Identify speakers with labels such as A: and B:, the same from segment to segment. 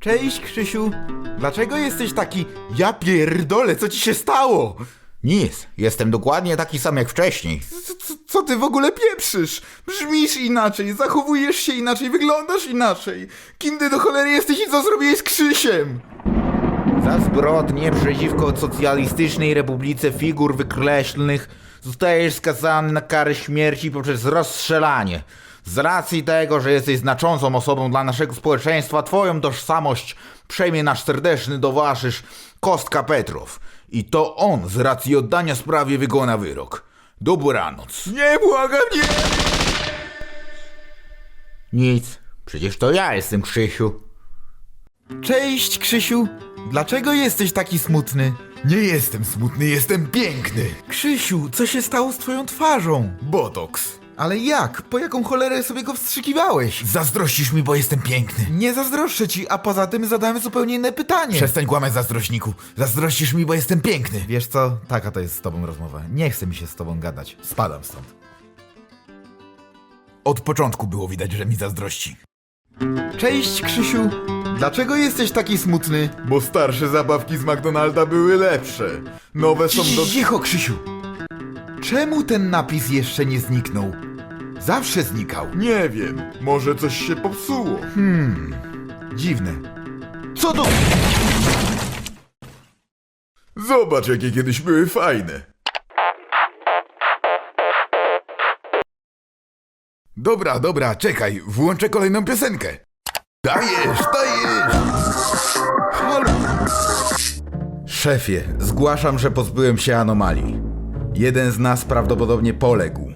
A: Cześć, Krzysiu. Dlaczego jesteś taki... Ja pierdolę, co ci się stało?
B: Nic, jestem dokładnie taki sam jak wcześniej.
A: Co, co, co ty w ogóle pieprzysz? Brzmisz inaczej, zachowujesz się inaczej, wyglądasz inaczej. Kim ty do cholery jesteś i co zrobiłeś z Krzysiem?
B: Za zbrodnie przeciwko socjalistycznej republice figur wykreślnych zostajesz skazany na karę śmierci poprzez rozstrzelanie. Z racji tego, że jesteś znaczącą osobą dla naszego społeczeństwa, twoją tożsamość przejmie nasz serdeczny towarzysz Kostka Petrow. I to on z racji oddania sprawie wykona wyrok. Dobranoc.
A: Nie, błagam, nie!
B: Nic, przecież to ja jestem Krzysiu.
A: Cześć, Krzysiu. Dlaczego jesteś taki smutny?
C: Nie jestem smutny, jestem piękny.
A: Krzysiu, co się stało z twoją twarzą?
C: Botox.
A: Ale jak? Po jaką cholerę sobie go wstrzykiwałeś?
C: Zazdrościsz mi, bo jestem piękny.
A: Nie zazdroszczę ci, a poza tym zadałem zupełnie inne pytanie.
C: Przestań kłamać, zazdrośniku. Zazdrościsz mi, bo jestem piękny.
A: Wiesz co? Taka to jest z tobą rozmowa. Nie chce mi się z tobą gadać. Spadam stąd.
C: Od początku było widać, że mi zazdrości.
A: Cześć, Krzysiu. Dlaczego jesteś taki smutny?
C: Bo starsze zabawki z McDonalda były lepsze. Nowe są do...
A: Cicho, Krzysiu. Czemu ten napis jeszcze nie zniknął? Zawsze znikał.
C: Nie wiem, może coś się popsuło.
A: Dziwne. Co to?
C: Zobacz, jakie kiedyś były fajne. Dobra, dobra, czekaj, włączę kolejną piosenkę. Dajesz, dajesz!
A: Halo. Szefie, zgłaszam, że pozbyłem się anomalii. Jeden z nas prawdopodobnie poległ.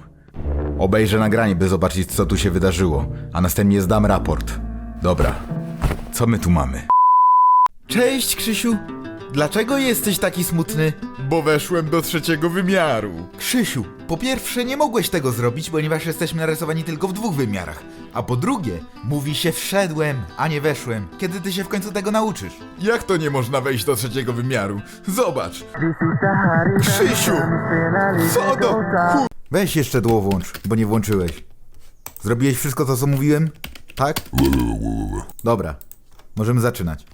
A: Obejrzę nagranie, by zobaczyć, co tu się wydarzyło, a następnie zdam raport. Dobra, co my tu mamy? Cześć, Krzysiu. Dlaczego jesteś taki smutny?
C: Bo weszłem do trzeciego wymiaru.
A: Krzysiu, po pierwsze nie mogłeś tego zrobić, ponieważ jesteśmy narysowani tylko w dwóch wymiarach. A po drugie, mówi się wszedłem, a nie weszłem. Kiedy ty się w końcu tego nauczysz?
C: Jak to nie można wejść do trzeciego wymiaru? Zobacz! Krzysiu! Co do... Chu...
A: Weź jeszcze dło włącz, bo nie włączyłeś. Zrobiłeś wszystko to, co mówiłem? Tak? Dobra, możemy zaczynać.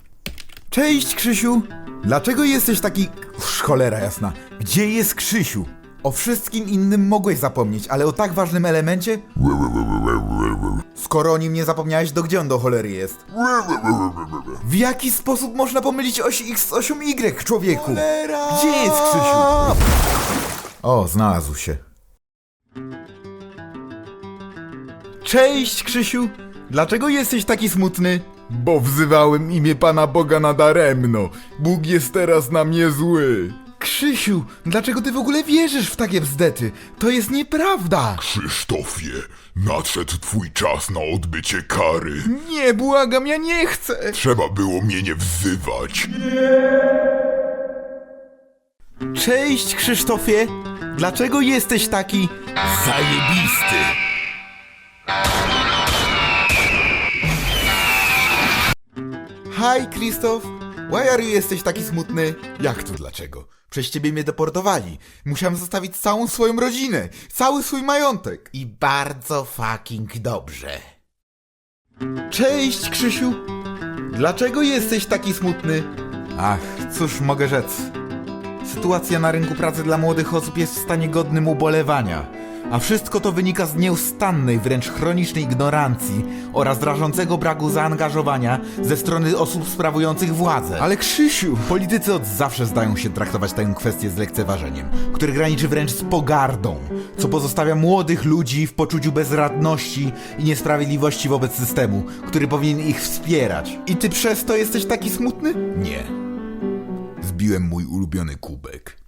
A: Cześć, Krzysiu! Dlaczego jesteś taki... Sz, Cholera jasna. Gdzie jest Krzysiu? O wszystkim innym mogłeś zapomnieć, ale o tak ważnym elemencie? Skoro o nim nie zapomniałeś, to gdzie on do cholery jest? W jaki sposób można pomylić oś X z osią Y, człowieku? Gdzie jest Krzysiu? O, znalazł się. Cześć, Krzysiu! Dlaczego jesteś taki smutny?
C: Bo wzywałem imię Pana Boga nadaremno. Bóg jest teraz na mnie zły.
A: Krzysiu, dlaczego ty w ogóle wierzysz w takie bzdety? To jest nieprawda!
D: Krzysztofie, nadszedł twój czas na odbycie kary.
A: Nie, błagam, ja nie chcę!
D: Trzeba było mnie nie wzywać.
A: Cześć, Krzysztofie! Dlaczego jesteś taki...
C: Zajebisty.
A: Hi, Krzysztof! Why are you jesteś taki smutny? Jak to dlaczego? Przez ciebie mnie deportowali. Musiałem zostawić całą swoją rodzinę, cały swój majątek.
B: I bardzo fucking dobrze.
A: Cześć, Krzysiu! Dlaczego jesteś taki smutny? Ach, cóż mogę rzec. Sytuacja na rynku pracy dla młodych osób jest w stanie godnym ubolewania. A wszystko to wynika z nieustannej, wręcz chronicznej ignorancji oraz rażącego braku zaangażowania ze strony osób sprawujących władzę. Ale Krzysiu, politycy od zawsze zdają się traktować tę kwestię z lekceważeniem, które graniczy wręcz z pogardą, co pozostawia młodych ludzi w poczuciu bezradności i niesprawiedliwości wobec systemu, który powinien ich wspierać. I ty przez to jesteś taki smutny?
C: Nie. Zbiłem mój ulubiony kubek.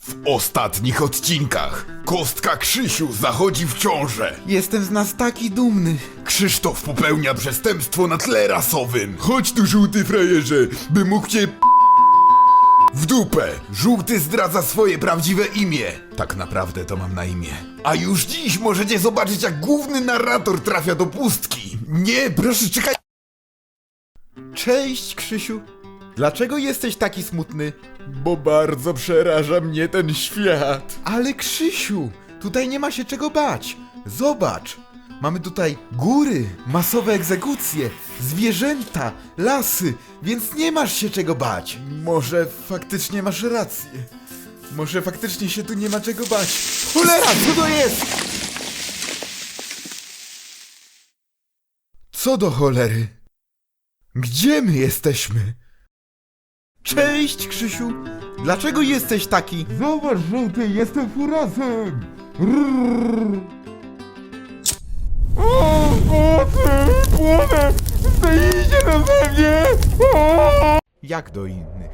C: W ostatnich odcinkach Kostka Krzysiu zachodzi w ciążę.
A: Jestem z nas taki dumny.
C: Krzysztof popełnia przestępstwo na tle rasowym. Chodź tu, żółty frajerze, by mógł cię w dupę. Żółty zdradza swoje prawdziwe imię. Tak naprawdę to mam na imię. A już dziś możecie zobaczyć, jak główny narrator trafia do pustki. Nie, proszę czekaj.
A: Cześć, Krzysiu. Dlaczego jesteś taki smutny?
C: Bo bardzo przeraża mnie ten świat.
A: Ale Krzysiu, tutaj nie ma się czego bać. Zobacz! Mamy tutaj góry, masowe egzekucje, zwierzęta, lasy, więc nie masz się czego bać. Może faktycznie masz rację. Może faktycznie się tu nie ma czego bać. Cholera, co to jest? Co do cholery? Gdzie my jesteśmy? Cześć, Krzysiu! Dlaczego jesteś taki? Zobacz, żółty, jestem furazem! Rrrr. O, płonę! Zdejmijcie na ze mnie! O! Jak do innych?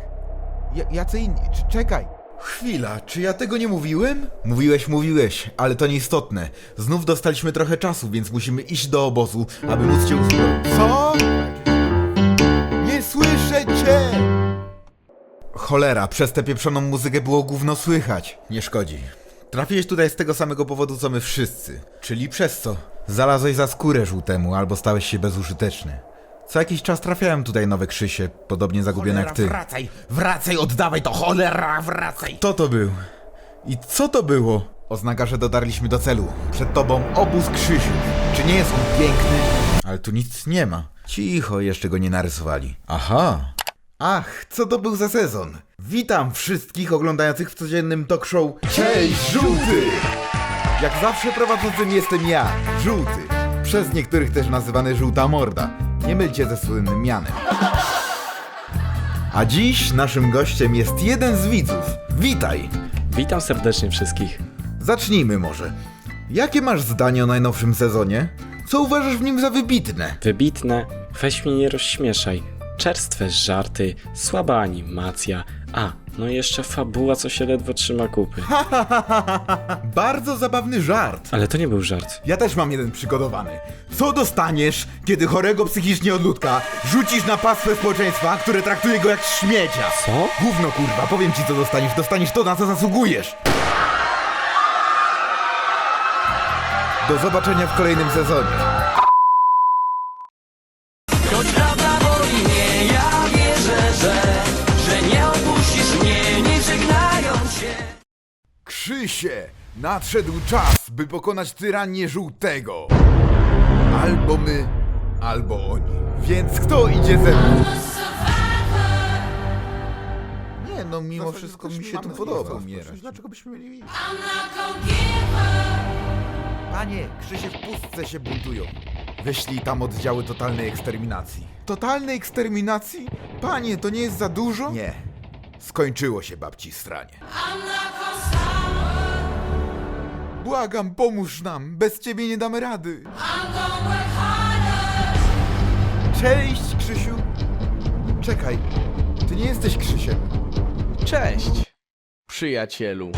A: Ja, jacy inni? Cz- Czekaj! Chwila, czy ja tego nie mówiłem? Mówiłeś, mówiłeś, ale to nieistotne. Znów dostaliśmy trochę czasu, więc musimy iść do obozu, aby móc cię usłuchać. Co? Nie słyszę cię! Cholera, przez tę pieprzoną muzykę było gówno słychać. Nie szkodzi. Trafiłeś tutaj z tego samego powodu, co my wszyscy. Czyli przez co? Zalazłeś za skórę żółtemu, albo stałeś się bezużyteczny. Co jakiś czas trafiałem tutaj nowe Krzysie, podobnie zagubione jak ty.
B: Wracaj, wracaj, oddawaj to, cholera, wracaj!
A: Kto to był? I co to było? Oznaka, że dotarliśmy do celu. Przed tobą obóz Krzysiu. Czy nie jest on piękny? Ale tu nic nie ma. Cicho, jeszcze go nie narysowali. Aha. Ach, co to był za sezon? Witam wszystkich oglądających w codziennym talk show Cześć Żółty! Jak zawsze prowadzącym jestem ja, Żółty. Przez niektórych też nazywany Żółta Morda. Nie mylcie ze słynnym mianem. A dziś naszym gościem jest jeden z widzów. Witaj!
E: Witam serdecznie wszystkich.
A: Zacznijmy może. Jakie masz zdanie o najnowszym sezonie? Co uważasz w nim za wybitne?
E: Wybitne, weź mnie nie rozśmieszaj. Czerstwe żarty, słaba animacja, a, no i jeszcze fabuła, co się ledwo trzyma kupy.
A: Bardzo zabawny żart.
E: Ale to nie był żart.
A: Ja też mam jeden przygotowany. Co dostaniesz, kiedy chorego psychicznie odludka rzucisz na pastwę społeczeństwa, które traktuje go jak śmiecia?
E: Co?
A: Gówno kurwa, powiem ci co dostaniesz. Dostaniesz to, na co zasługujesz. Do zobaczenia w kolejnym sezonie. Krzysie, nadszedł czas, by pokonać tyranię żółtego. Albo my, albo oni. Więc kto idzie ze mną? Nie, no mimo wszystko mi się tu podoba umierać. Dlaczego byśmy mieli Panie, Krzysie w pustce się buntują. Wyślij tam oddziały totalnej eksterminacji. Totalnej eksterminacji? Panie, to nie jest za dużo? Nie. Skończyło się babci stranie. Błagam, pomóż nam. Bez ciebie nie damy rady. Cześć, Krzysiu. Czekaj, ty nie jesteś Krzysiem.
F: Cześć, przyjacielu.